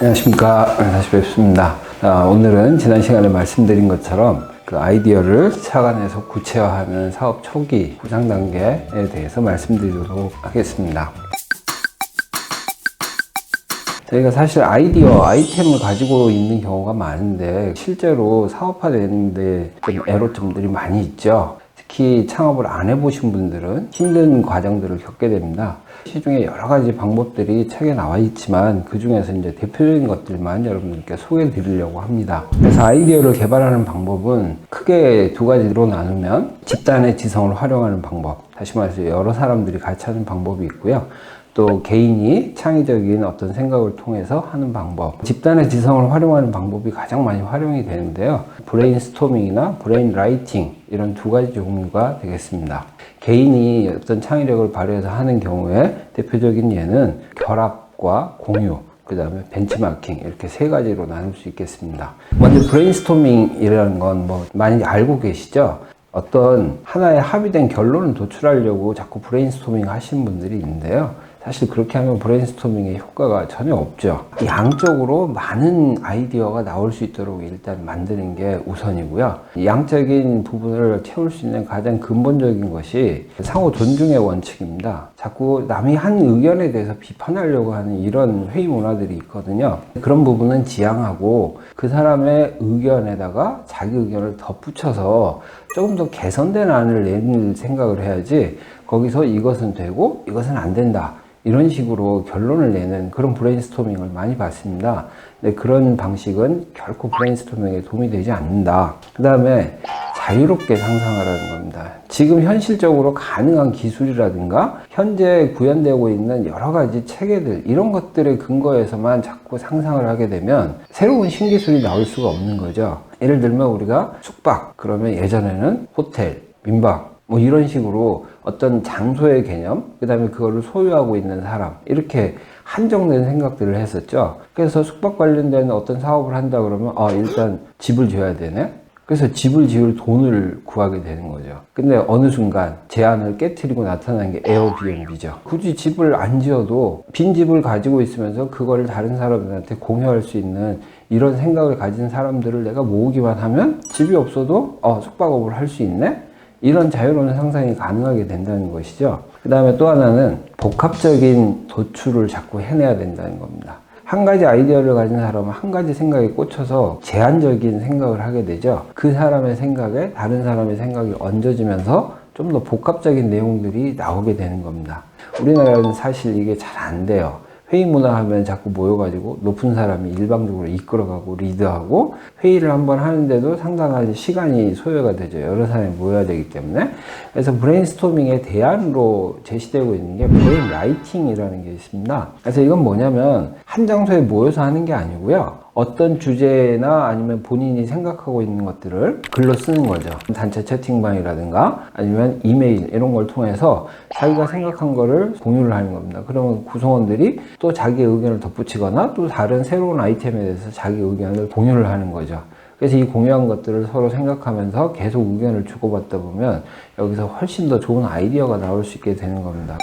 네, 안녕하십니까. 다시 뵙습니다. 아, 오늘은 지난 시간에 말씀드린 것처럼 그 아이디어를 착안해서 구체화하는 사업 초기 구상 단계에 대해서 말씀드리도록 하겠습니다. 저희가 사실 아이디어, 아이템을 가지고 있는 경우가 많은데 실제로 사업화되는데 좀 애로점들이 많이 있죠. 특히 창업을 안 해보신 분들은 힘든 과정들을 겪게 됩니다. 시중에 여러 가지 방법들이 책에 나와 있지만 그 중에서 이제 대표적인 것들만 여러분들께 소개해 드리려고 합니다. 그래서 아이디어를 개발하는 방법은 크게 두 가지로 나누면 집단의 지성을 활용하는 방법. 다시 말해서 여러 사람들이 같이 하는 방법이 있고요. 또 개인이 창의적인 어떤 생각을 통해서 하는 방법. 집단의 지성을 활용하는 방법이 가장 많이 활용이 되는데요. 브레인스토밍이나 브레인 라이팅 이런 두 가지 종류가 되겠습니다. 개인이 어떤 창의력을 발휘해서 하는 경우에 대표적인 예는 결합과 공유, 그 다음에 벤치마킹 이렇게 세 가지로 나눌 수 있겠습니다. 먼저 브레인스토밍이라는 건 뭐 많이 알고 계시죠? 어떤 하나의 합의된 결론을 도출하려고 자꾸 브레인스토밍 하시는 분들이 있는데요. 사실 그렇게 하면 브레인스토밍의 효과가 전혀 없죠. 양적으로 많은 아이디어가 나올 수 있도록 일단 만드는 게 우선이고요. 양적인 부분을 채울 수 있는 가장 근본적인 것이 상호 존중의 원칙입니다. 자꾸 남이 한 의견에 대해서 비판하려고 하는 이런 회의 문화들이 있거든요. 그런 부분은 지양하고 그 사람의 의견에다가 자기 의견을 덧붙여서 조금 더 개선된 안을 내는 생각을 해야지 거기서 이것은 되고 이것은 안 된다. 이런 식으로 결론을 내는 그런 브레인스토밍을 많이 봤습니다. 근데 그런 방식은 결코 브레인스토밍에 도움이 되지 않는다. 그 다음에 자유롭게 상상하라는 겁니다. 지금 현실적으로 가능한 기술이라든가 현재 구현되고 있는 여러 가지 체계들 이런 것들의 근거에서만 자꾸 상상을 하게 되면 새로운 신기술이 나올 수가 없는 거죠. 예를 들면 우리가 숙박 그러면 예전에는 호텔, 민박 뭐 이런 식으로 어떤 장소의 개념, 그 다음에 그거를 소유하고 있는 사람, 이렇게 한정된 생각들을 했었죠. 그래서 숙박 관련된 어떤 사업을 한다 그러면, 아, 일단 집을 지어야 되네? 그래서 집을 지을 돈을 구하게 되는 거죠. 근데 어느 순간 제안을 깨뜨리고 나타난 게 에어비앤비죠. 굳이 집을 안 지어도 빈 집을 가지고 있으면서 그거를 다른 사람들한테 공유할 수 있는 이런 생각을 가진 사람들을 내가 모으기만 하면 집이 없어도 어, 숙박업을 할 수 있네? 이런 자유로운 상상이 가능하게 된다는 것이죠. 그 다음에 또 하나는 복합적인 도출을 자꾸 해내야 된다는 겁니다. 한 가지 아이디어를 가진 사람은 한 가지 생각에 꽂혀서 제한적인 생각을 하게 되죠. 그 사람의 생각에 다른 사람의 생각이 얹어지면서 좀 더 복합적인 내용들이 나오게 되는 겁니다. 우리나라는 사실 이게 잘 안 돼요. 회의 문화 하면 자꾸 모여가지고 높은 사람이 일방적으로 이끌어가고 리드하고 회의를 한번 하는데도 상당한 시간이 소요가 되죠. 여러 사람이 모여야 되기 때문에. 그래서 브레인스토밍의 대안으로 제시되고 있는 게 브레인 라이팅이라는 게 있습니다. 그래서 이건 뭐냐면 한 장소에 모여서 하는 게 아니고요. 어떤 주제나 아니면 본인이 생각하고 있는 것들을 글로 쓰는 거죠. 단체 채팅방이라든가 아니면 이메일 이런 걸 통해서 자기가 생각한 거를 공유를 하는 겁니다. 그러면 구성원들이 또 자기 의견을 덧붙이거나 또 다른 새로운 아이템에 대해서 자기 의견을 공유를 하는 거죠. 그래서 이 공유한 것들을 서로 생각하면서 계속 의견을 주고받다 보면 여기서 훨씬 더 좋은 아이디어가 나올 수 있게 되는 겁니다.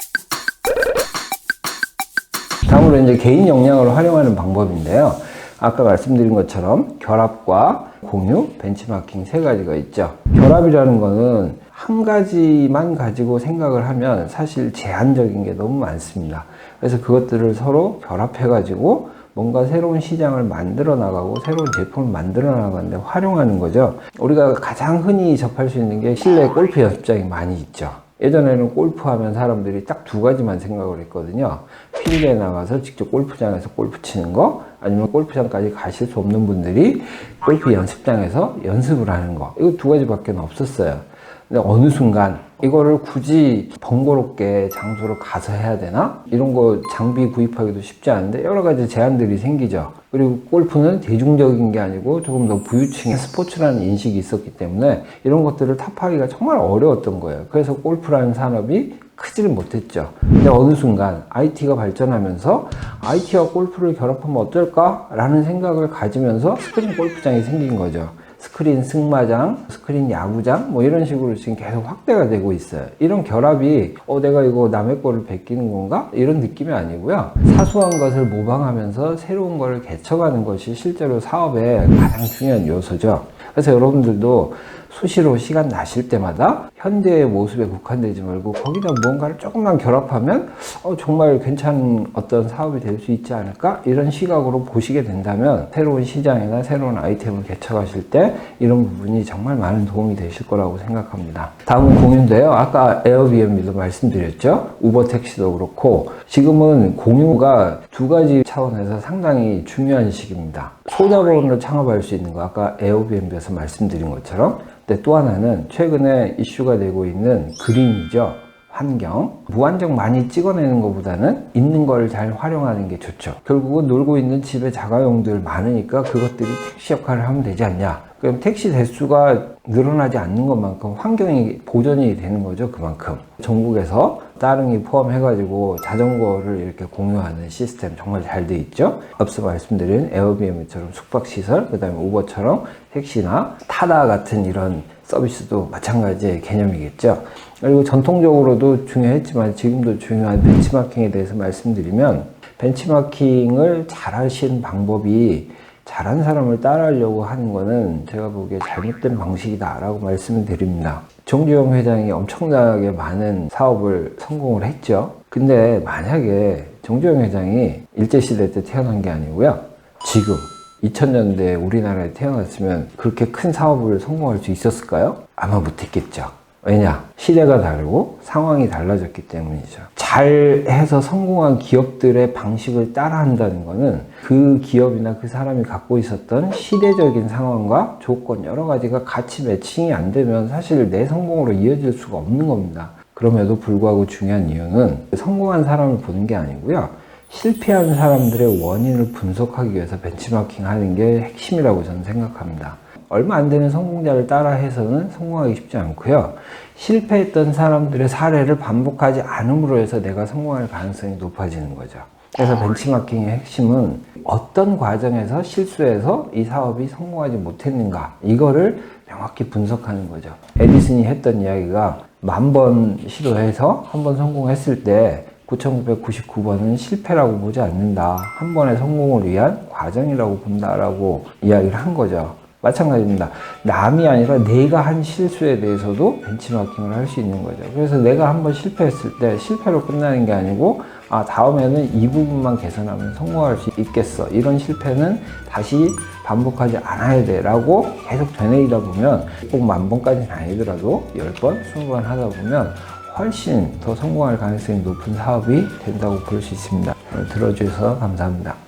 다음으로 이제 개인 역량을 활용하는 방법인데요. 아까 말씀드린 것처럼 결합과 공유, 벤치마킹 세 가지가 있죠. 결합이라는 거는 한 가지만 가지고 생각을 하면 사실 제한적인 게 너무 많습니다. 그래서 그것들을 서로 결합해가지고 뭔가 새로운 시장을 만들어 나가고 새로운 제품을 만들어 나가는데 활용하는 거죠. 우리가 가장 흔히 접할 수 있는 게 실내 골프 연습장이 많이 있죠. 예전에는 골프하면 사람들이 딱 두 가지만 생각을 했거든요. 필드에 나가서 직접 골프장에서 골프 치는 거, 아니면 골프장까지 가실 수 없는 분들이 골프 연습장에서 연습을 하는 거. 이거 두 가지밖에 없었어요. 근데 어느 순간 이거를 굳이 번거롭게 장소로 가서 해야 되나? 이런 거 장비 구입하기도 쉽지 않은데 여러 가지 제한들이 생기죠. 그리고 골프는 대중적인 게 아니고 조금 더 부유층의 스포츠라는 인식이 있었기 때문에 이런 것들을 타파하기가 정말 어려웠던 거예요. 그래서 골프라는 산업이 크지를 못했죠. 근데 어느 순간 IT가 발전하면서 IT와 골프를 결합하면 어떨까? 라는 생각을 가지면서 스크린 골프장이 생긴 거죠. 스크린 승마장, 스크린 야구장 뭐 이런 식으로 지금 계속 확대가 되고 있어요. 이런 결합이 어 내가 이거 남의 거를 베끼는 건가? 이런 느낌이 아니고요. 사소한 것을 모방하면서 새로운 거를 개척하는 것이 실제로 사업의 가장 중요한 요소죠. 그래서 여러분들도 수시로 시간 나실 때마다 현재의 모습에 국한되지 말고 거기다 무언가를 조금만 결합하면 어, 정말 괜찮은 어떤 사업이 될 수 있지 않을까 이런 시각으로 보시게 된다면 새로운 시장이나 새로운 아이템을 개척하실 때 이런 부분이 정말 많은 도움이 되실 거라고 생각합니다. 다음은 공유인데요. 아까 에어비앤비도 말씀드렸죠. 우버 택시도 그렇고 지금은 공유가 두 가지 차원에서 상당히 중요한 시기입니다. 소자본으로 창업할 수 있는 거 아까 에어비앤비에서 말씀드린 것처럼 근데 또 하나는 최근에 이슈가 되고 있는 그린이죠. 환경. 무한정 많이 찍어내는 것보다는 있는 걸 잘 활용하는 게 좋죠. 결국은 놀고 있는 집에 자가용들 많으니까 그것들이 택시 역할을 하면 되지 않냐. 그럼 택시 대수가 늘어나지 않는 것만큼 환경이 보존이 되는 거죠. 그만큼. 전국에서 따릉이 포함해가지고 자전거를 이렇게 공유하는 시스템 정말 잘 돼 있죠. 앞서 말씀드린 에어비앤비처럼 숙박시설, 그 다음에 우버처럼 택시나 타다 같은 이런 서비스도 마찬가지의 개념이겠죠. 그리고 전통적으로도 중요했지만 지금도 중요한 벤치마킹에 대해서 말씀드리면 벤치마킹을 잘 하신 방법이 잘한 사람을 따라하려고 하는 거는 제가 보기에 잘못된 방식이다라고 말씀을 드립니다. 정주영 회장이 엄청나게 많은 사업을 성공을 했죠. 근데 만약에 정주영 회장이 일제시대 때 태어난 게 아니고요. 지금 2000년대에 우리나라에 태어났으면 그렇게 큰 사업을 성공할 수 있었을까요? 아마 못했겠죠. 왜냐? 시대가 다르고 상황이 달라졌기 때문이죠. 잘 해서 성공한 기업들의 방식을 따라한다는 것은 그 기업이나 그 사람이 갖고 있었던 시대적인 상황과 조건 여러 가지가 같이 매칭이 안 되면 사실 내 성공으로 이어질 수가 없는 겁니다. 그럼에도 불구하고 중요한 이유는 성공한 사람을 보는 게 아니고요. 실패한 사람들의 원인을 분석하기 위해서 벤치마킹 하는 게 핵심이라고 저는 생각합니다. 얼마 안 되는 성공자를 따라 해서는 성공하기 쉽지 않고요. 실패했던 사람들의 사례를 반복하지 않음으로 해서 내가 성공할 가능성이 높아지는 거죠. 그래서 벤치마킹의 핵심은 어떤 과정에서 실수해서 이 사업이 성공하지 못했는가 이거를 명확히 분석하는 거죠. 에디슨이 했던 이야기가 만 번 시도해서 한 번 성공했을 때 9999번은 실패라고 보지 않는다. 한 번의 성공을 위한 과정이라고 본다라고 이야기를 한 거죠. 마찬가지입니다. 남이 아니라 내가 한 실수에 대해서도 벤치마킹을 할 수 있는 거죠. 그래서 내가 한번 실패했을 때 실패로 끝나는 게 아니고 아 다음에는 이 부분만 개선하면 성공할 수 있겠어. 이런 실패는 다시 반복하지 않아야 돼 라고 계속 되뇌이다 보면 꼭 만 번까지는 아니더라도 10번, 20번 하다 보면 훨씬 더 성공할 가능성이 높은 사업이 된다고 볼 수 있습니다. 들어주셔서 감사합니다.